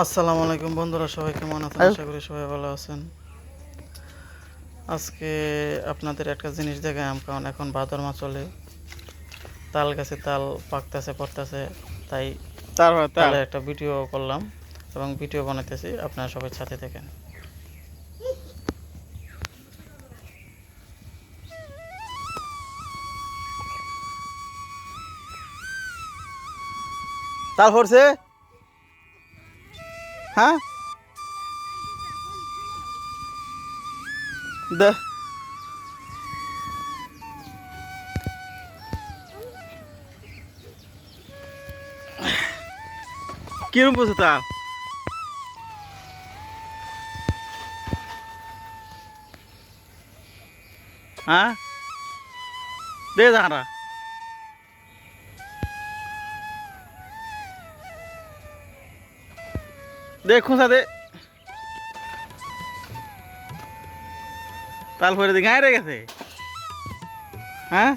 আসসালামু আলাইকুম বন্ধুরা সবাই কেমন আছেন? আশা করি সবাই ভালো আছেন। আজকে আপনাদের একটা জিনিস দেখাম কারণ এখন ভাদর মাছ চলে। তাল গাছে তাল পাকতেছে পড়তেছে তাই তার তাহলে একটা ভিডিও করলাম এবং ভিডিও বানাইতেছি আপনারা সবাই সাথে দেখেন তাল পড়ছে? হ্যাঁ? দে। কিরম পড়ছে তাল হ্যাঁ? দে দাঁড়া দে সাথে। তারপরে গায়ে গেছে হ্যাঁ?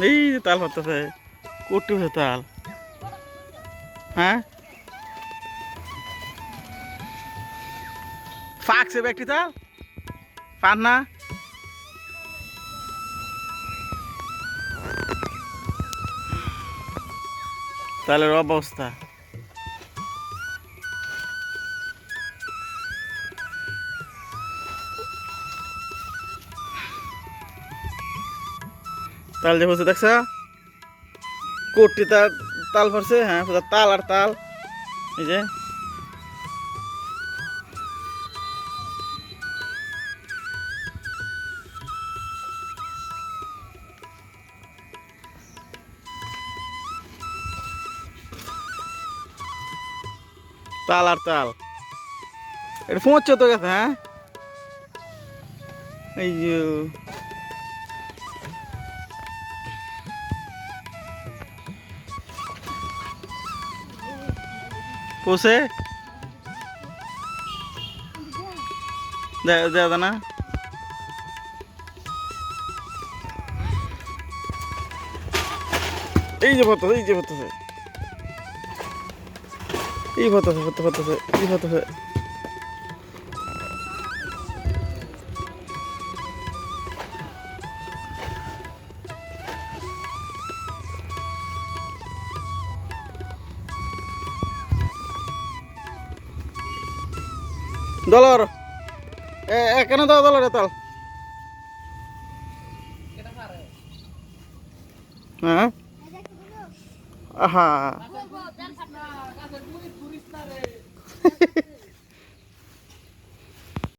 এই যে তাল ভরতেছে কটু তাল। হ্যাঁ? ফাঁকছে ব্যক্তি তাল? পান না? তালের অবস্থা। তাল যে হচ্ছে দেখছ? কোটটি তার তাল পড়ছে হ্যাঁ পুরো তাল আর তাল। এই যে। তাল আর তাল। এটা পৌঁছছো তো গেছে হ্যাঁ? এই যে পোষে দে দে দে না। এই যে ভাত এই যে ভাত এই ভাত ভাত ভাত এই ভর্তাছে ডলার এ এখানে দাও ডলার তাল? হ্যাঁ? আহা।